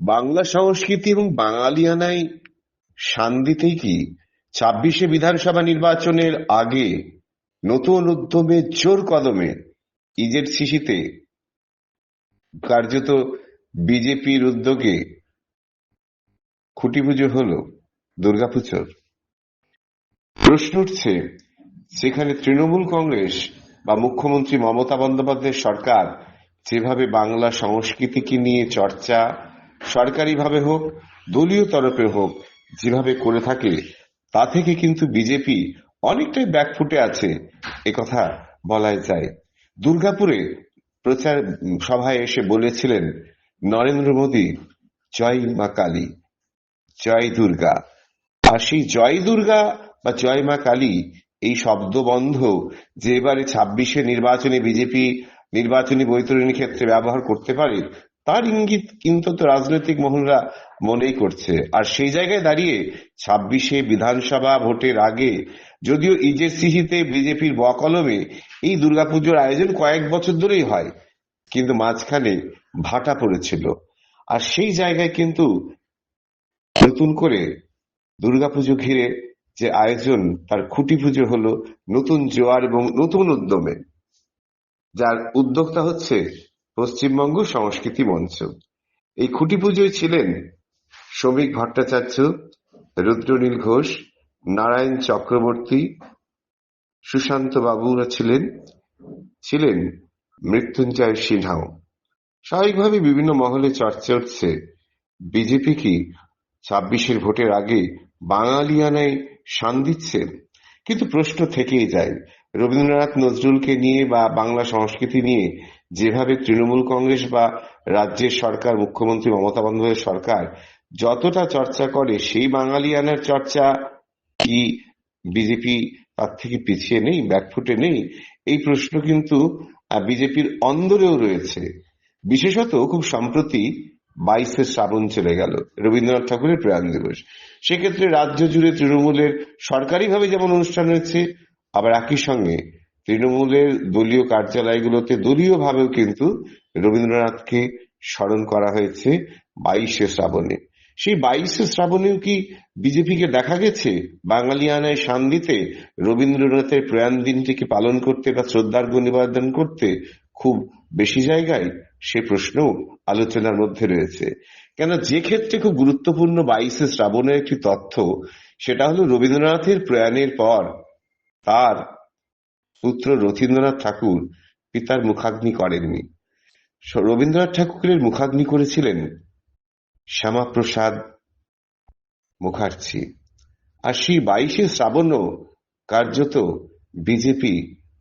বাংলা সংস্কৃতি এবং বাঙালিয়ানায় শান দিতেই কি ছাব্বিশে বিধানসভা নির্বাচনের আগে নতুন উদ্যমে জোর কদমে ইজের শিশিতে কার্যত বিজেপির উদ্যোগে খুঁটি পুজো হলো দুর্গাপুজোর। প্রশ্ন উঠছে, সেখানে তৃণমূল কংগ্রেস বা মুখ্যমন্ত্রী মমতা বন্দ্যোপাধ্যায়ের সরকার যেভাবে বাংলা সংস্কৃতিকে নিয়ে চর্চা সরকারিভাবে হোক, দলীয় তরফে হোক, যেভাবে করে থাকে, তা থেকে কিন্তু বিজেপি অনেকটাই ব্যাকফুটে আছে একথা বলাই যায়। দুর্গাপুরে প্রচার সভায় এসে বলেছিলেন, নরেন্দ্র মোদী, জয় মা কালী, জয় দুর্গা। আর সেই জয় দুর্গা বা জয় মা কালী, এই শব্দবন্ধ যে এবারে ছাব্বিশে নির্বাচনে বিজেপি নির্বাচনী বৈতরণী ক্ষেত্রে ব্যবহার করতে পারে তার ইঙ্গিত কিন্তু তো রাজনৈতিক মহলরা মনেই করছে। আর সেই জায়গায় দাঁড়িয়ে ছাব্বিশে বিধানসভা ভোটের আগে যদিও ইজেসিহিতে বিজেপির বকলমে এই দুর্গাপুজোর আয়োজন কয়েক বছর ধরেই হয়, কিন্তু মাঝখানে ভাটা পড়েছিল। আর সেই জায়গায় কিন্তু নতুন করে দুর্গাপুজো ঘিরে যে আয়োজন, তার খুঁটি পুজো হলো নতুন জোয়ার এবং নতুন উদ্যমে। যার উদ্যোক্তা হচ্ছে পশ্চিমবঙ্গ সংস্কৃতি মঞ্চ। এই খুঁটি পুজোয় ছিলেন শ্রমিক ভট্টাচার্য, রুদ্রনীল ঘোষ, নারায়ণ চক্রবর্তী, সুশান্ত বাবুরা ছিলেন ছিলেন মৃত্যুঞ্জয় সিনহাও স্বাভাবিকভাবে বিভিন্ন মহলে চর্চা হচ্ছে। বিজেপি কি ছাব্বিশের ভোটের আগে বাঙালিয়ানায় শান দিচ্ছে? কিন্তু প্রশ্ন থেকেই যায়, রবীন্দ্রনাথ নজরুলকে নিয়ে বা বাংলা সংস্কৃতি নিয়ে যেভাবে তৃণমূল কংগ্রেস বা রাজ্যের সরকার, মুখ্যমন্ত্রী মমতা বন্দ্যোপাধ্যায়ের সরকার যতটা চর্চা করে, সেই বাঙালিয়ানার চর্চা কি বিজেপি তার থেকে পিছিয়ে নেই, ব্যাকফুটে নেই? এই প্রশ্ন কিন্তু বিজেপির অন্দরেও রয়েছে। বিশেষত খুব সম্প্রতি বাইশে শ্রাবণ চলে গেল, রবীন্দ্রনাথ ঠাকুরের প্রয়াণ দিবস। সেক্ষেত্রে রাজ্য জুড়ে তৃণমূলের সরকারিভাবে যেমন অনুষ্ঠান হয়েছে, আবার একই সঙ্গে তৃণমূলের দলীয় কার্যালয়গুলোতে দলীয় ভাবেও কিন্তু রবীন্দ্রনাথকে স্মরণ করা হয়েছে বাইশে শ্রাবণে। সেই বাইশে শ্রাবণেও কি বিজেপিকে দেখা গেছে? বাঙালিয়ানায় শান্তিতে রবীন্দ্রনাথের প্রয়াণ দিনটিকে পালন করতে বা শ্রদ্ধার্ঘ নিবেদন করতে খুব বেশি জায়গায়? সে প্রশ্ন আলোচনার মধ্যে রয়েছে। কেন যে ক্ষেত্রে খুব গুরুত্বপূর্ণ বাইশে শ্রাবণের একটি তথ্য, সেটা হলো রবীন্দ্রনাথের প্রয়াণের পর তার পুত্র রথীন্দ্রনাথ ঠাকুর পিতার মুখাগ্নি করেননি। রবীন্দ্রনাথ ঠাকুরের মুখাগ্নি করেছিলেন শ্যামাপ্রসাদ মুখার্জি। আর সেই বাইশে শ্রাবণও কার্যত বিজেপি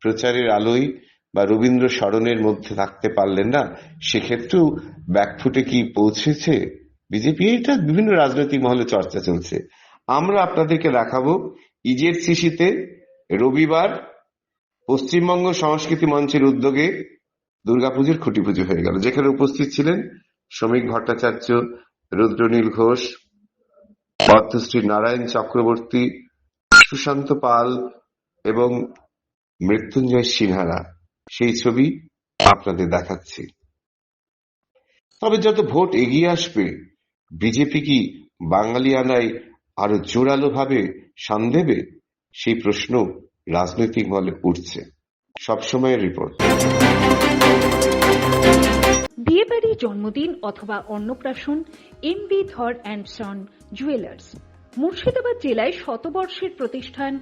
প্রচারের আলোয় বা রবীন্দ্র স্মরণের মধ্যে থাকতে পারলেন না, সেক্ষেত্রেও ব্যাকফুটে কি পৌঁছেছে? বিজেপি এটা বিভিন্ন রাজনৈতিক মহলে চর্চা চলছে। আমরা আপনাদেরকে দেখাবো ইজের সিসিতে রবিবার পশ্চিমবঙ্গ সংস্কৃতি মঞ্চের উদ্যোগে দুর্গাপুজোর খুঁটি পুজো হয়ে গেল। যেখানে উপস্থিত ছিলেন শ্রমিক ভট্টাচার্য, রুদ্রনীল ঘোষ পদ্মশ্রী নারায়ণ চক্রবর্তী, সুশান্ত পাল এবং মৃত্যুঞ্জয় সিনহারা। সেই ছবি আপনাদের দেখাচ্ছি। তবে যত ভোট এগিয়ে আসবে, বিজেপি কি বাঙালিয়ানায় আরও জোরালো ভাবে শান দেবে সেই প্রশ্ন রাজনৈতিক মহলে উঠছে। সবসময়ের রিপোর্ট বিয়েবাড়ি, জন্মদিন অথবা অন্নপ্রাশন M B Dhar and son jewellers Murshidabad জেলায় শতবর্ষের প্রতিষ্ঠান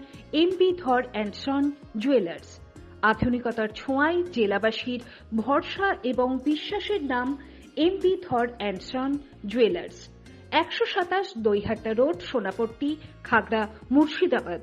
M B Dhar and son jewellers আধুনিকতার ছোঁয়ায় জেলাবাসীর ভরসা এবং বিশ্বাসের নাম M B Dhar and son jewellers একশো সাতাশ Doihatta road, Sonapatti, Khagra, Murshidabad.